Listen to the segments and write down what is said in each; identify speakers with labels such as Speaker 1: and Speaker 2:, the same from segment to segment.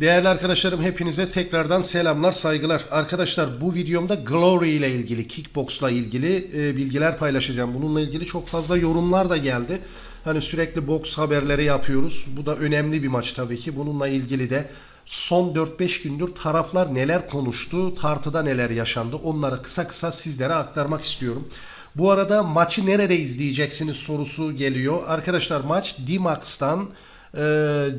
Speaker 1: Değerli arkadaşlarım hepinize tekrardan selamlar, saygılar. Arkadaşlar bu videomda Glory ile ilgili, kickboxla ilgili e, bilgiler paylaşacağım. Bununla ilgili çok fazla yorumlar da geldi. Hani sürekli boks haberleri yapıyoruz. Bu da önemli bir maç tabii ki. Bununla ilgili de son 4-5 gündür taraflar neler konuştu, tartıda neler yaşandı onları kısa kısa sizlere aktarmak istiyorum. Bu arada maçı nerede izleyeceksiniz sorusu geliyor. Arkadaşlar maç D-Max'tan e,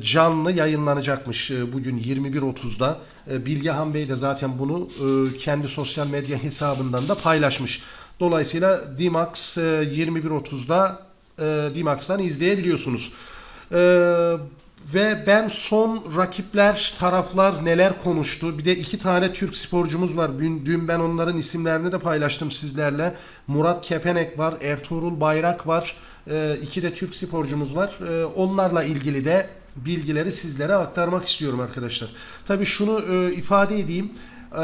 Speaker 1: canlı yayınlanacakmış e, bugün 21.30'da. E, Bilgehan Bey de zaten bunu e, kendi sosyal medya hesabından da paylaşmış. Dolayısıyla D-Max e, 21.30'da e, D-Max'tan izleyebiliyorsunuz. E, ve ben son rakipler, taraflar neler konuştu. Bir de iki tane Türk sporcumuz var. Dün, dün ben onların isimlerini de paylaştım sizlerle. Murat Kepenek var, Ertuğrul Bayrak var. Ee, iki de Türk sporcumuz var. Ee, onlarla ilgili de bilgileri sizlere aktarmak istiyorum arkadaşlar. Tabii şunu e, ifade edeyim. Ee,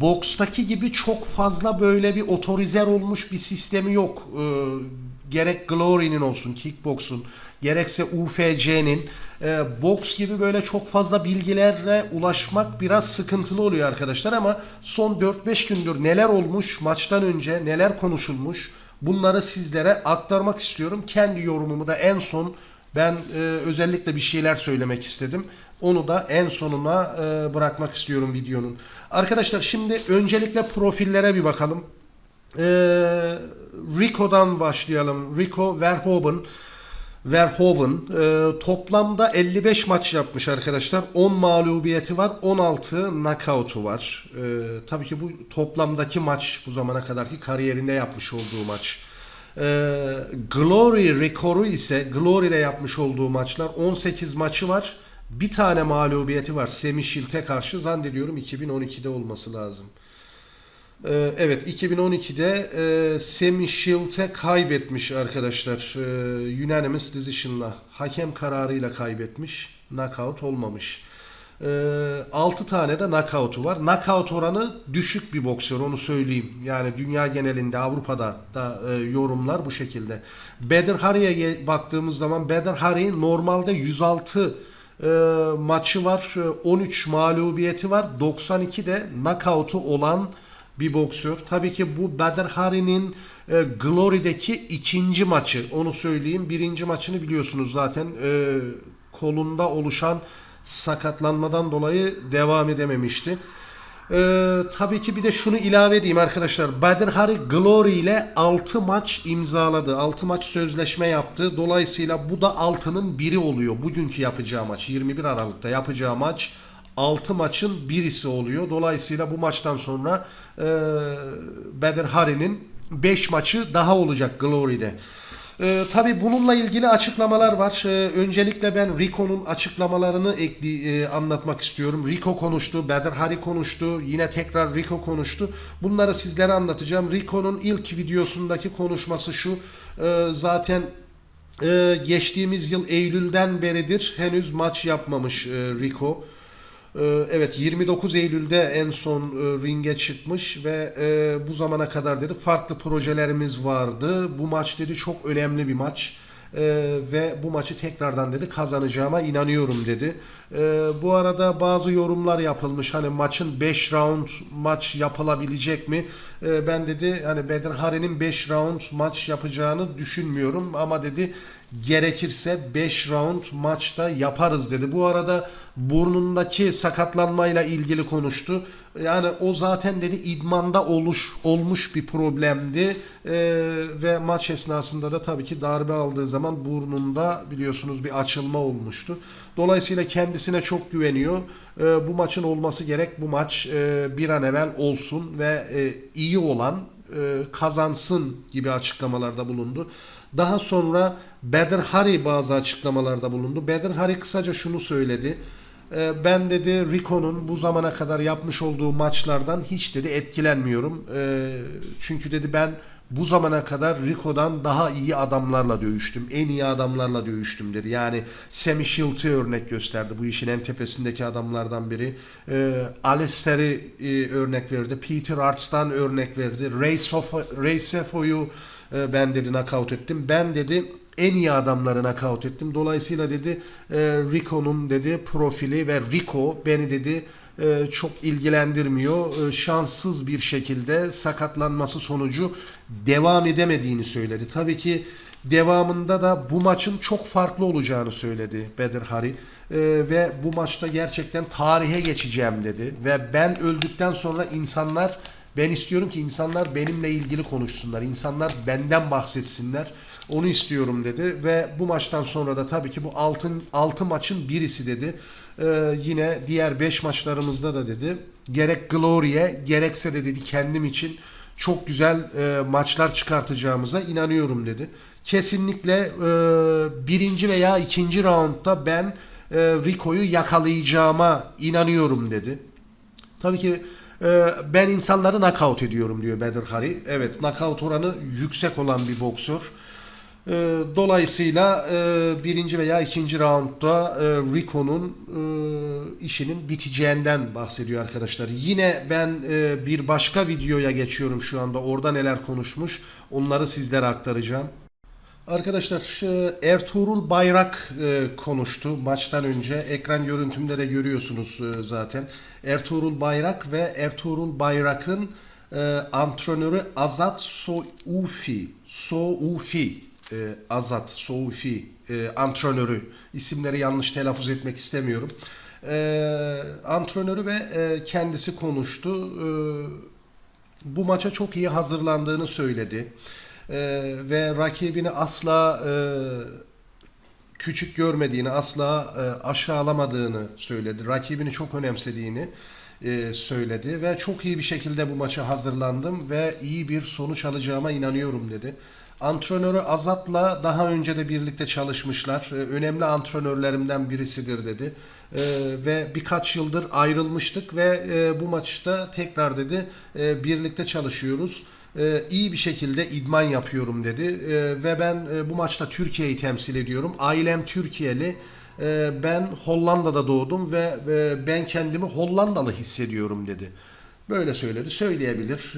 Speaker 1: bokstaki gibi çok fazla böyle bir otorizer olmuş bir sistemi yok. Ee, gerek Glory'nin olsun, Kickbox'un, gerekse UFC'nin e, boks gibi böyle çok fazla bilgilerle ulaşmak biraz sıkıntılı oluyor arkadaşlar ama son 4-5 gündür neler olmuş maçtan önce neler konuşulmuş bunları sizlere aktarmak istiyorum. Kendi yorumumu da en son ben e, özellikle bir şeyler söylemek istedim. Onu da en sonuna e, bırakmak istiyorum videonun. Arkadaşlar şimdi öncelikle profillere bir bakalım. Ee, Rico'dan başlayalım. Rico Verhoeven. Verhoeven e, toplamda 55 maç yapmış arkadaşlar. 10 mağlubiyeti var, 16 knockout'u var. E, tabii ki bu toplamdaki maç bu zamana kadarki kariyerinde yapmış olduğu maç. E, Glory rekoru ise Glory'de yapmış olduğu maçlar 18 maçı var. Bir tane mağlubiyeti var Semi Shield'e karşı zannediyorum 2012'de olması lazım. Ee, Evet 2012'de e, Semi Shield'e kaybetmiş arkadaşlar. E, unanimous decision'la. Hakem kararıyla kaybetmiş. Knockout olmamış. E, 6 tane de knockout'u var. Knockout oranı düşük bir boksör onu söyleyeyim. Yani dünya genelinde Avrupa'da da e, yorumlar bu şekilde. Bedir Hari'ye baktığımız zaman Bedir Hari normalde 106 e, maçı var. E, 13 mağlubiyeti var. 92 de knockout'u olan bir boksör. Tabii ki bu Badr Hari'nin e, Glory'deki ikinci maçı. Onu söyleyeyim. Birinci maçını biliyorsunuz zaten. E, kolunda oluşan sakatlanmadan dolayı devam edememişti. E, tabii ki bir de şunu ilave edeyim arkadaşlar. Badr Hari Glory ile 6 maç imzaladı. 6 maç sözleşme yaptı. Dolayısıyla bu da 6'nın biri oluyor. Bugünkü yapacağı maç. 21 Aralık'ta yapacağı maç 6 maçın birisi oluyor. Dolayısıyla bu maçtan sonra e, Bedir Hari'nin 5 maçı daha olacak Glory'de. E, Tabi bununla ilgili açıklamalar var. E, öncelikle ben Rico'nun açıklamalarını ekli, e, anlatmak istiyorum. Rico konuştu, Bedir Hari konuştu, yine tekrar Rico konuştu. Bunları sizlere anlatacağım. Rico'nun ilk videosundaki konuşması şu. E, zaten e, geçtiğimiz yıl Eylül'den beridir henüz maç yapmamış e, Rico. Ee, Evet 29 Eylül'de en son e, ringe çıkmış ve e, bu zamana kadar dedi farklı projelerimiz vardı. Bu maç dedi çok önemli bir maç. Ee, ve bu maçı tekrardan dedi kazanacağıma inanıyorum dedi. Ee, bu arada bazı yorumlar yapılmış hani maçın 5 round maç yapılabilecek mi? Ee, ben dedi hani Bedir Hari'nin 5 round maç yapacağını düşünmüyorum ama dedi gerekirse 5 round maçta yaparız dedi. Bu arada burnundaki sakatlanmayla ilgili konuştu. Yani o zaten dedi idmanda oluş olmuş bir problemdi Ee, ve maç esnasında da tabii ki darbe aldığı zaman burnunda biliyorsunuz bir açılma olmuştu. Dolayısıyla kendisine çok güveniyor. Ee, bu maçın olması gerek. Bu maç e, bir an evvel olsun ve e, iyi olan e, kazansın gibi açıklamalarda bulundu. Daha sonra Bedir Hari bazı açıklamalarda bulundu. Bedir Hari kısaca şunu söyledi. E, Ben dedi Rico'nun bu zamana kadar yapmış olduğu maçlardan hiç dedi etkilenmiyorum. E, Çünkü dedi ben bu zamana kadar Rico'dan daha iyi adamlarla dövüştüm. En iyi adamlarla dövüştüm dedi. Yani Semi Shield'ı örnek gösterdi. Bu işin en tepesindeki adamlardan biri. E, Alistair'i e, örnek verdi. Peter Arts'tan örnek verdi. Ray, Sofo, Ray Sefo'yu e, ben dedi knockout ettim. Ben dedi en iyi adamları nakavt ettim. Dolayısıyla dedi e, Rico'nun dedi profili ve Rico beni dedi e, çok ilgilendirmiyor. E, şanssız bir şekilde sakatlanması sonucu devam edemediğini söyledi. Tabii ki devamında da bu maçın çok farklı olacağını söyledi Bedir Hari. E, ve bu maçta gerçekten tarihe geçeceğim dedi. Ve ben öldükten sonra insanlar ben istiyorum ki insanlar benimle ilgili konuşsunlar. İnsanlar benden bahsetsinler. Onu istiyorum dedi ve bu maçtan sonra da tabii ki bu altın altı maçın birisi dedi. Ee, yine diğer 5 maçlarımızda da dedi. Gerek Glory'e gerekse de dedi kendim için çok güzel e, maçlar çıkartacağımıza inanıyorum dedi. Kesinlikle e, birinci veya ikinci roundda ben e, Rico'yu yakalayacağıma inanıyorum dedi. Tabii ki e, ben insanları knockout ediyorum diyor Bedir Hari. Evet knockout oranı yüksek olan bir boksör. E, dolayısıyla e, birinci veya ikinci roundda e, Rico'nun e, işinin biteceğinden bahsediyor arkadaşlar. Yine ben e, bir başka videoya geçiyorum şu anda. Orada neler konuşmuş onları sizlere aktaracağım. Arkadaşlar e, Ertuğrul Bayrak e, konuştu maçtan önce. Ekran görüntümde de görüyorsunuz e, zaten. Ertuğrul Bayrak ve Ertuğrul Bayrak'ın e, antrenörü Azat Soufi. Soufi. E, Azat Soufi e, antrenörü. İsimleri yanlış telaffuz etmek istemiyorum. E, antrenörü ve e, kendisi konuştu. E, bu maça çok iyi hazırlandığını söyledi. Ee, ve rakibini asla e, küçük görmediğini, asla e, aşağılamadığını söyledi. Rakibini çok önemsediğini e, söyledi ve çok iyi bir şekilde bu maça hazırlandım ve iyi bir sonuç alacağıma inanıyorum dedi. Antrenörü Azat'la daha önce de birlikte çalışmışlar. E, önemli antrenörlerimden birisidir dedi. E, ve birkaç yıldır ayrılmıştık ve e, bu maçta tekrar dedi e, birlikte çalışıyoruz iyi bir şekilde idman yapıyorum dedi E, ve ben e, bu maçta Türkiye'yi temsil ediyorum. Ailem Türkiye'li. E, ben Hollanda'da doğdum ve e, ben kendimi Hollandalı hissediyorum dedi. Böyle söyledi. Söyleyebilir.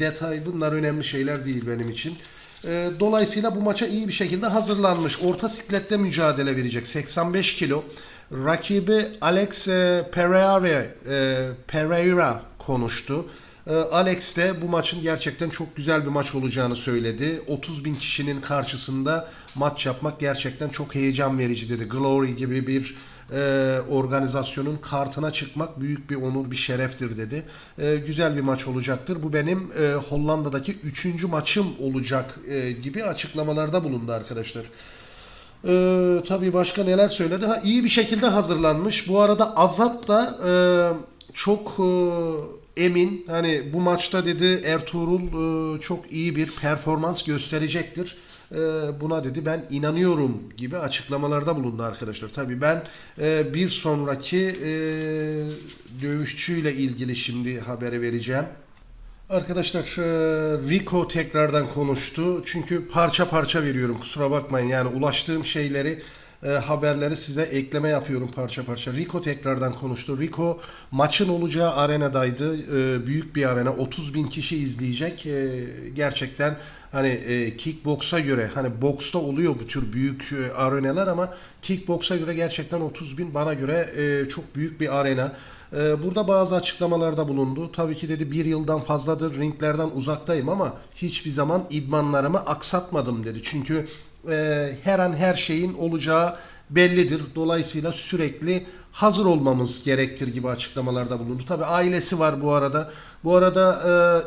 Speaker 1: Detay bunlar önemli şeyler değil benim için. Dolayısıyla bu maça iyi bir şekilde hazırlanmış. Orta siklette mücadele verecek. 85 kilo. Rakibi Alex e, Pereira, Pereira konuştu. Ee, Alex de bu maçın gerçekten çok güzel bir maç olacağını söyledi. 30 bin kişinin karşısında maç yapmak gerçekten çok heyecan verici dedi. Glory gibi bir e, organizasyonun kartına çıkmak büyük bir onur, bir şereftir dedi. E, güzel bir maç olacaktır. Bu benim e, Hollanda'daki 3. maçım olacak e, gibi açıklamalarda bulundu arkadaşlar. Ee, tabii başka neler söyledi? Ha, iyi bir şekilde hazırlanmış. Bu arada Azat da e, çok e, emin. Hani bu maçta dedi Ertuğrul e, çok iyi bir performans gösterecektir. E, buna dedi ben inanıyorum gibi açıklamalarda bulundu arkadaşlar. Tabii ben e, bir sonraki dövüşçüyle ilgili şimdi haberi vereceğim. Arkadaşlar Rico tekrardan konuştu. Çünkü parça parça veriyorum kusura bakmayın. Yani ulaştığım şeyleri e, haberleri size ekleme yapıyorum parça parça. Rico tekrardan konuştu. Rico maçın olacağı arenadaydı. E, büyük bir arena. 30 bin kişi izleyecek. E, gerçekten hani e, kickboksa göre hani boksta oluyor bu tür büyük e, arenalar ama kickboksa göre gerçekten 30 bin bana göre e, çok büyük bir arena. E, burada bazı açıklamalarda bulundu. Tabii ki dedi bir yıldan fazladır ringlerden uzaktayım ama hiçbir zaman idmanlarımı aksatmadım dedi. Çünkü e, her an her şeyin olacağı bellidir. Dolayısıyla sürekli hazır olmamız gerektir gibi açıklamalarda bulundu. Tabi ailesi var bu arada. Bu arada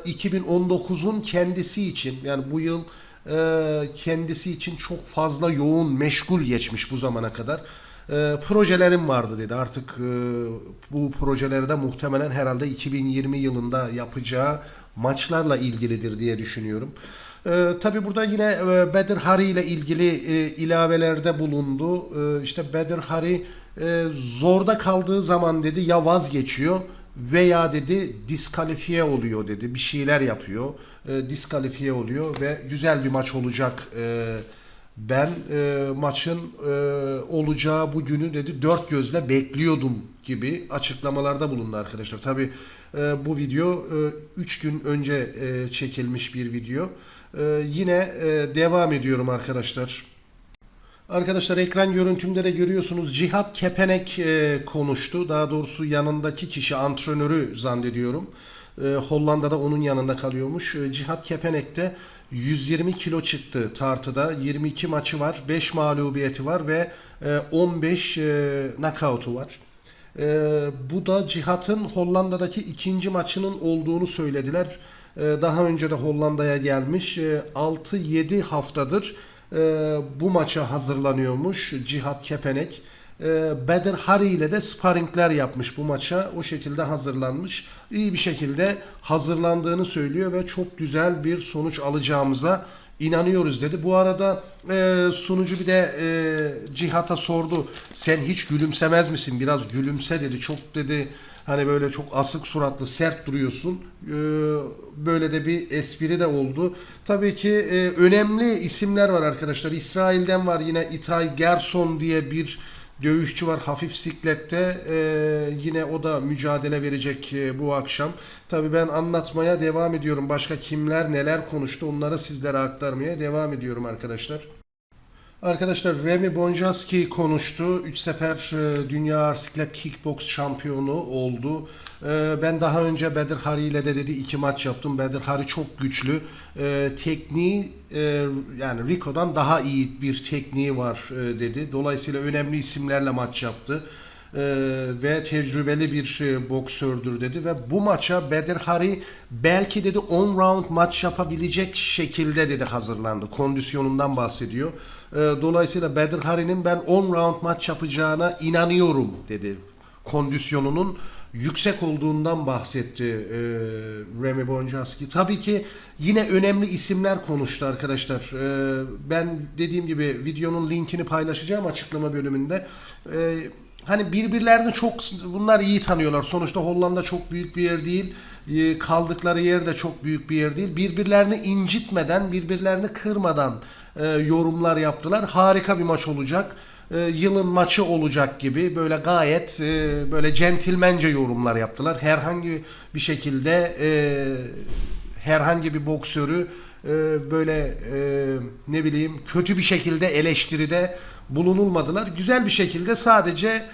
Speaker 1: e, 2019'un kendisi için yani bu yıl e, kendisi için çok fazla yoğun meşgul geçmiş bu zamana kadar. E, projelerim vardı dedi. Artık e, bu projeleri de muhtemelen herhalde 2020 yılında yapacağı maçlarla ilgilidir diye düşünüyorum. Ee, tabii burada yine e, Bedir Hari ile ilgili e, ilavelerde bulundu. E, işte Bedir Hari e, zorda kaldığı zaman dedi ya vazgeçiyor veya dedi diskalifiye oluyor dedi. Bir şeyler yapıyor. E, diskalifiye oluyor ve güzel bir maç olacak. E, ben e, maçın e, olacağı bu günü dedi dört gözle bekliyordum gibi açıklamalarda bulundu arkadaşlar. Tabii bu video 3 gün önce e, çekilmiş bir video. E, yine e, devam ediyorum arkadaşlar. Arkadaşlar ekran görüntümde de görüyorsunuz Cihat Kepenek e, konuştu. Daha doğrusu yanındaki kişi antrenörü zannediyorum. E, Hollanda'da onun yanında kalıyormuş. E, Cihat Kepenek de 120 kilo çıktı tartıda. 22 maçı var. 5 mağlubiyeti var ve e, 15 e, knockout'u var. Ee, bu da Cihat'ın Hollanda'daki ikinci maçının olduğunu söylediler. Ee, daha önce de Hollanda'ya gelmiş. Ee, 6-7 haftadır e, bu maça hazırlanıyormuş Cihat Kepenek. Bedir Hari ile de sparringler yapmış bu maça. O şekilde hazırlanmış. İyi bir şekilde hazırlandığını söylüyor ve çok güzel bir sonuç alacağımıza inanıyoruz dedi. Bu arada e, sunucu bir de e, Cihat'a sordu. Sen hiç gülümsemez misin? Biraz gülümse dedi. Çok dedi hani böyle çok asık suratlı sert duruyorsun. E, böyle de bir espri de oldu. Tabii ki e, önemli isimler var arkadaşlar. İsrail'den var yine İtay Gerson diye bir dövüşçü var hafif siklette Ee, yine o da mücadele verecek e, bu akşam. Tabii ben anlatmaya devam ediyorum. Başka kimler neler konuştu onları sizlere aktarmaya devam ediyorum arkadaşlar. Arkadaşlar Remy Bonjasky konuştu. 3 sefer e, Dünya Ağır Siklet Kickbox şampiyonu oldu. E, ben daha önce Bedir Hari ile de dedi iki maç yaptım. Bedir Hari çok güçlü. E, tekniği e, yani Rico'dan daha iyi bir tekniği var e, dedi. Dolayısıyla önemli isimlerle maç yaptı. E, ve tecrübeli bir e, boksördür dedi ve bu maça Bedir Hari belki dedi 10 round maç yapabilecek şekilde dedi hazırlandı. Kondisyonundan bahsediyor. E, dolayısıyla Bedir Hari'nin ben 10 round maç yapacağına inanıyorum dedi. Kondisyonunun yüksek olduğundan bahsetti e, Remy Bonjasky. Tabii ki yine önemli isimler konuştu arkadaşlar. E, ben dediğim gibi videonun linkini paylaşacağım açıklama bölümünde. E, hani birbirlerini çok bunlar iyi tanıyorlar. Sonuçta Hollanda çok büyük bir yer değil. E, kaldıkları yer de çok büyük bir yer değil. Birbirlerini incitmeden, birbirlerini kırmadan e, yorumlar yaptılar. Harika bir maç olacak. E, yılın maçı olacak gibi böyle gayet e, böyle centilmence yorumlar yaptılar. Herhangi bir şekilde herhangi bir boksörü böyle ne bileyim kötü bir şekilde eleştiride bulunulmadılar. Güzel bir şekilde sadece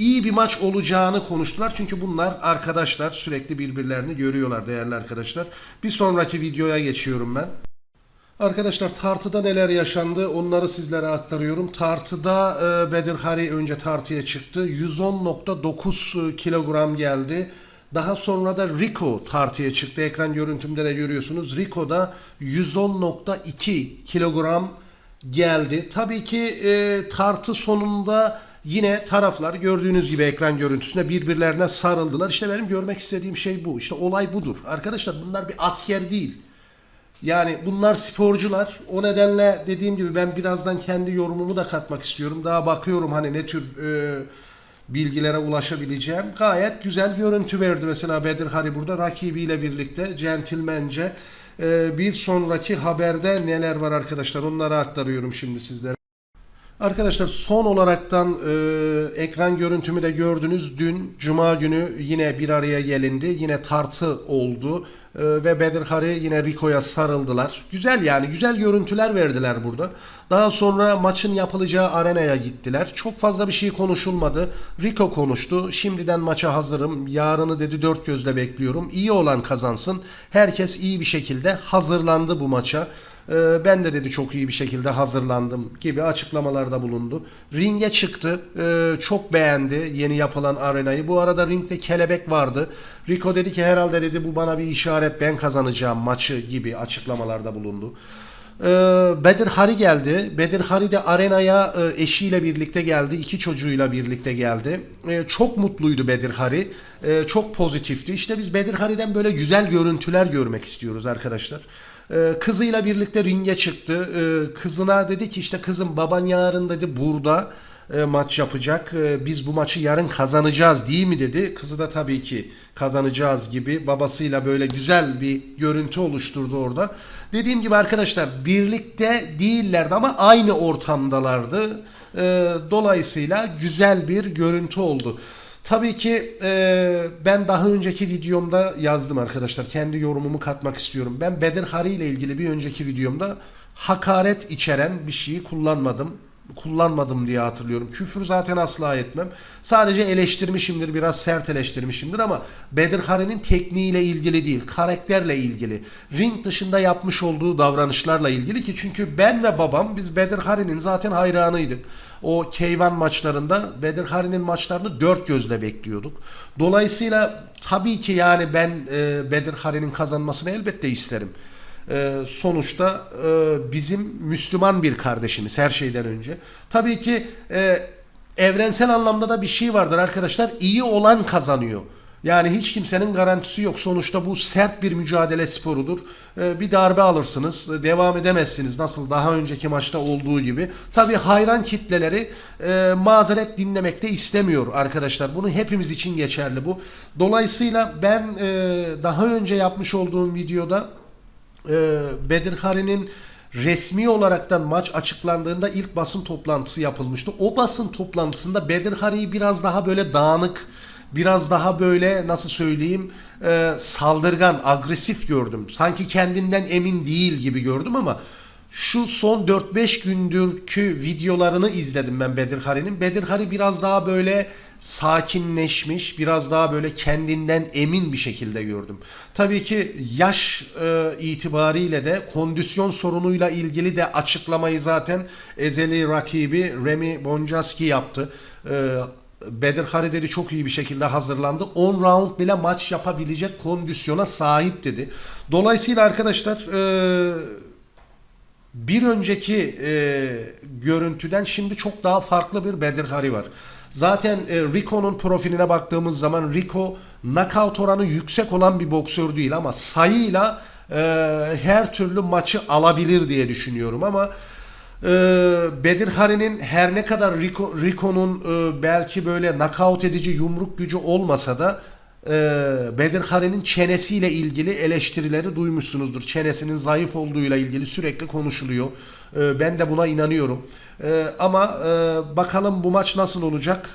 Speaker 1: iyi bir maç olacağını konuştular. Çünkü bunlar arkadaşlar sürekli birbirlerini görüyorlar değerli arkadaşlar. Bir sonraki videoya geçiyorum ben. Arkadaşlar tartıda neler yaşandı onları sizlere aktarıyorum. Tartıda e, Bedir Hari önce tartıya çıktı. 110.9 kilogram geldi. Daha sonra da Rico tartıya çıktı. Ekran görüntümde de görüyorsunuz. Rico da 110.2 kilogram geldi. Tabii ki e, tartı sonunda yine taraflar gördüğünüz gibi ekran görüntüsünde birbirlerine sarıldılar. İşte benim görmek istediğim şey bu. İşte olay budur. Arkadaşlar bunlar bir asker değil. Yani bunlar sporcular. O nedenle dediğim gibi ben birazdan kendi yorumumu da katmak istiyorum. Daha bakıyorum hani ne tür e, bilgilere ulaşabileceğim. Gayet güzel görüntü verdi mesela Bedir Hari burada rakibiyle birlikte centilmence. E, bir sonraki haberde neler var arkadaşlar onları aktarıyorum şimdi sizlere. Arkadaşlar son olaraktan e, ekran görüntümü de gördünüz. Dün Cuma günü yine bir araya gelindi. Yine tartı oldu. E, ve Bedir Hari yine Rico'ya sarıldılar. Güzel yani güzel görüntüler verdiler burada. Daha sonra maçın yapılacağı arenaya gittiler. Çok fazla bir şey konuşulmadı. Rico konuştu. Şimdiden maça hazırım. Yarını dedi dört gözle bekliyorum. İyi olan kazansın. Herkes iyi bir şekilde hazırlandı bu maça. Ee, Ben de dedi çok iyi bir şekilde hazırlandım gibi açıklamalarda bulundu. Ringe çıktı. Ee, Çok beğendi yeni yapılan arenayı. Bu arada ringde kelebek vardı. Rico dedi ki herhalde dedi bu bana bir işaret ben kazanacağım maçı gibi açıklamalarda bulundu. Ee, Bedir Hari geldi. Bedir Hari de arenaya e, eşiyle birlikte geldi. iki çocuğuyla birlikte geldi. Çok mutluydu Bedir Hari. Çok pozitifti. İşte biz Bedir Hari'den böyle güzel görüntüler görmek istiyoruz arkadaşlar. Ee, Kızıyla birlikte ringe çıktı. Ee, Kızına dedi ki işte kızım baban yarın dedi burada e, maç yapacak. E, Biz bu maçı yarın kazanacağız değil mi dedi. Kızı da tabii ki kazanacağız gibi babasıyla böyle güzel bir görüntü oluşturdu orada. Dediğim gibi arkadaşlar birlikte değillerdi ama aynı ortamdalardı. Dolayısıyla güzel bir görüntü oldu. Tabii ki e, ben daha önceki videomda yazdım arkadaşlar. Kendi yorumumu katmak istiyorum. Ben Bedir Hari ile ilgili bir önceki videomda hakaret içeren bir şeyi kullanmadım. Kullanmadım diye hatırlıyorum. Küfür zaten asla etmem. Sadece eleştirmişimdir, biraz sert eleştirmişimdir ama Bedir Hari'nin tekniğiyle ilgili değil, karakterle ilgili. Ring dışında yapmış olduğu davranışlarla ilgili ki çünkü ben ve babam biz Bedir Hari'nin zaten hayranıydık. O Keyvan maçlarında Bedir Hari'nin maçlarını dört gözle bekliyorduk. Dolayısıyla tabii ki yani ben e, Bedir Hari'nin kazanmasını elbette isterim. E, sonuçta e, bizim Müslüman bir kardeşimiz her şeyden önce. Tabii ki e, evrensel anlamda da bir şey vardır arkadaşlar. İyi olan kazanıyor. Yani hiç kimsenin garantisi yok. Sonuçta bu sert bir mücadele sporudur. Ee, bir darbe alırsınız, devam edemezsiniz. Nasıl daha önceki maçta olduğu gibi. Tabi hayran kitleleri e, mazeret dinlemekte istemiyor arkadaşlar. Bunu hepimiz için geçerli bu. Dolayısıyla ben daha önce yapmış olduğum videoda e, Bedir Hari'nin resmi olaraktan maç açıklandığında ilk basın toplantısı yapılmıştı. O basın toplantısında Bedir Hari'yi biraz daha böyle dağınık, biraz daha böyle nasıl söyleyeyim e, saldırgan, agresif gördüm. Sanki kendinden emin değil gibi gördüm ama şu son 4-5 gündürkü videolarını izledim ben Bedir Hari'nin. Bedir Hari biraz daha böyle sakinleşmiş, biraz daha böyle kendinden emin bir şekilde gördüm. Tabii ki yaş e, itibariyle de kondisyon sorunuyla ilgili de açıklamayı zaten ezeli rakibi Remy Boncaski yaptı. E, Bedir Hari dedi çok iyi bir şekilde hazırlandı. 10 round bile maç yapabilecek kondisyona sahip dedi. Dolayısıyla arkadaşlar e, bir önceki e, görüntüden şimdi çok daha farklı bir Bedir Hari var. Zaten e, Rico'nun profiline baktığımız zaman Rico knockout oranı yüksek olan bir boksör değil ama sayıyla e, her türlü maçı alabilir diye düşünüyorum ama e, Bedir Hari'nin her ne kadar Rico, Rico'nun e, belki böyle knockout edici yumruk gücü olmasa da e, Bedir Hari'nin çenesiyle ilgili eleştirileri duymuşsunuzdur. Çenesinin zayıf olduğuyla ilgili sürekli konuşuluyor. E, ben de buna inanıyorum. E, ama e, bakalım bu maç nasıl olacak?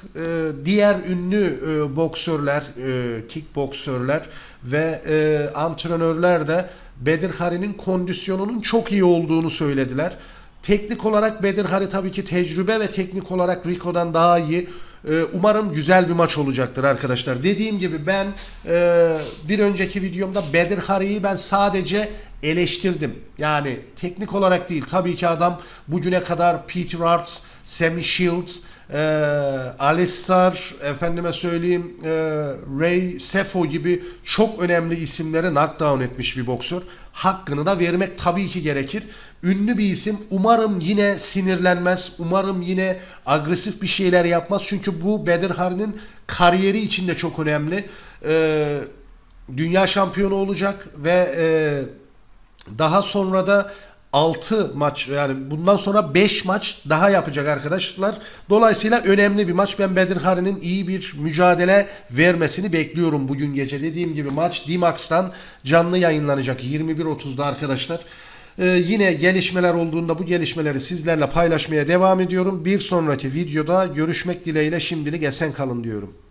Speaker 1: Diğer ünlü e, boksörler, e, kickboksörler ve antrenörler de Bedir Hari'nin kondisyonunun çok iyi olduğunu söylediler. Teknik olarak Bedir Hari tabii ki tecrübe ve teknik olarak Rico'dan daha iyi. Ee, Umarım güzel bir maç olacaktır arkadaşlar. Dediğim gibi ben e, bir önceki videomda Bedir Hari'yi ben sadece eleştirdim. Yani teknik olarak değil. Tabii ki adam bugüne kadar Peter Hart, Sammy Shields, e, Alistar, efendime söyleyeyim e, Ray Sefo gibi çok önemli isimleri knockdown etmiş bir boksör. Hakkını da vermek tabii ki gerekir. Ünlü bir isim. Umarım yine sinirlenmez. Umarım yine agresif bir şeyler yapmaz. Çünkü bu Bedir Hari'nin kariyeri için de çok önemli. E, dünya şampiyonu olacak ve e, daha sonra da 6 maç yani bundan sonra 5 maç daha yapacak arkadaşlar. Dolayısıyla önemli bir maç. Ben Bedir Hari'nin iyi bir mücadele vermesini bekliyorum bugün gece. Dediğim gibi maç D-Max'tan canlı yayınlanacak 21.30'da arkadaşlar. Ee, yine gelişmeler olduğunda bu gelişmeleri sizlerle paylaşmaya devam ediyorum. Bir sonraki videoda görüşmek dileğiyle şimdilik esen kalın diyorum.